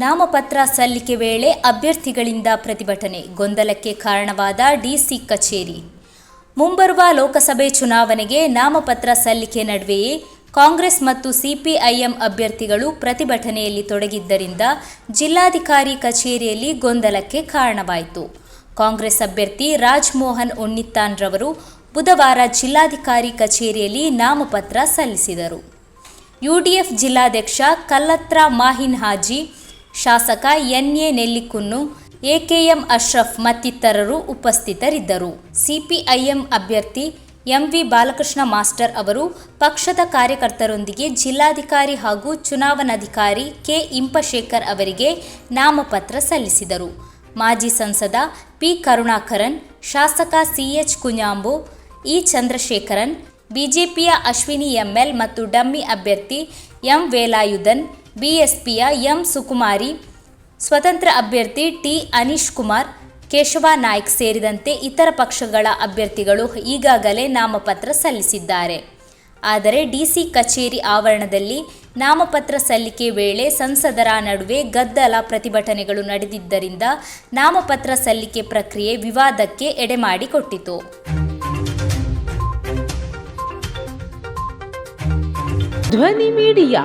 ನಾಮಪತ್ರ ಸಲ್ಲಿಕೆ ವೇಳೆ ಅಭ್ಯರ್ಥಿಗಳಿಂದ ಪ್ರತಿಭಟನೆ ಗೊಂದಲಕ್ಕೆ ಕಾರಣವಾದ ಡಿಸಿ ಕಚೇರಿ. ಮುಂಬರುವ ಲೋಕಸಭೆ ಚುನಾವಣೆಗೆ ನಾಮಪತ್ರ ಸಲ್ಲಿಕೆ ನಡುವೆಯೇ ಕಾಂಗ್ರೆಸ್ ಮತ್ತು ಸಿಪಿಐಎಂ ಅಭ್ಯರ್ಥಿಗಳು ಪ್ರತಿಭಟನೆಯಲ್ಲಿ ತೊಡಗಿದ್ದರಿಂದ ಜಿಲ್ಲಾಧಿಕಾರಿ ಕಚೇರಿಯಲ್ಲಿ ಗೊಂದಲಕ್ಕೆ ಕಾರಣವಾಯಿತು. ಕಾಂಗ್ರೆಸ್ ಅಭ್ಯರ್ಥಿ ರಾಜ್ಮೋಹನ್ ಉನ್ನಿತ್ತಾನ್ ರವರು ಬುಧವಾರ ಜಿಲ್ಲಾಧಿಕಾರಿ ಕಚೇರಿಯಲ್ಲಿ ನಾಮಪತ್ರ ಸಲ್ಲಿಸಿದರು. ಯುಡಿಎಫ್ ಜಿಲ್ಲಾಧ್ಯಕ್ಷ ಕಲ್ಲತ್ರ ಮಾಹಿನ್ ಹಾಜಿ ಶಾಸಕ ಎನ್ಎ ನೆಲ್ಲಿಕುನ್ನು, ಎಕೆಎಂ ಅಶ್ರಫ್ ಮತ್ತಿತರರು ಉಪಸ್ಥಿತರಿದ್ದರು. ಸಿಪಿಐಎಂ ಅಭ್ಯರ್ಥಿ ಎಂವಿ ಬಾಲಕೃಷ್ಣ ಮಾಸ್ಟರ್ ಅವರು ಪಕ್ಷದ ಕಾರ್ಯಕರ್ತರೊಂದಿಗೆ ಜಿಲ್ಲಾಧಿಕಾರಿ ಹಾಗೂ ಚುನಾವಣಾಧಿಕಾರಿ ಕೆ ಇಂಪಶೇಖರ್ ಅವರಿಗೆ ನಾಮಪತ್ರ ಸಲ್ಲಿಸಿದರು. ಮಾಜಿ ಸಂಸದ ಪಿ ಕರುಣಾಕರನ್, ಶಾಸಕ ಸಿಎಚ್ ಕುಂಜಾಂಬು, ಇ ಚಂದ್ರಶೇಖರನ್, ಬಿಜೆಪಿಯ ಅಶ್ವಿನಿ ಎಂಎಲ್ ಮತ್ತು ಡಮ್ಮಿ ಅಭ್ಯರ್ಥಿ ಎಂ ವೇಲಾಯುಧನ್ ಬಿಎಸ್ಪಿಯ ಎಂ ಸುಕುಮಾರಿ, ಸ್ವತಂತ್ರ ಅಭ್ಯರ್ಥಿ ಟಿ ಅನೀಶ್ ಕುಮಾರ್, ಕೇಶವ ನಾಯ್ಕ್ ಸೇರಿದಂತೆ ಇತರ ಪಕ್ಷಗಳ ಅಭ್ಯರ್ಥಿಗಳು ಈಗಾಗಲೇ ನಾಮಪತ್ರ ಸಲ್ಲಿಸಿದ್ದಾರೆ. ಆದರೆ ಡಿಸಿ ಕಚೇರಿ ಆವರಣದಲ್ಲಿ ನಾಮಪತ್ರ ಸಲ್ಲಿಕೆ ವೇಳೆ ಸಂಸದರ ನಡುವೆ ಗದ್ದಲ ಪ್ರತಿಭಟನೆಗಳು ನಡೆದಿದ್ದರಿಂದ ನಾಮಪತ್ರ ಸಲ್ಲಿಕೆ ಪ್ರಕ್ರಿಯೆ ವಿವಾದಕ್ಕೆ ಎಡೆಮಾಡಿಕೊಟ್ಟಿತು. ಧ್ವನಿ ಮೀಡಿಯಾ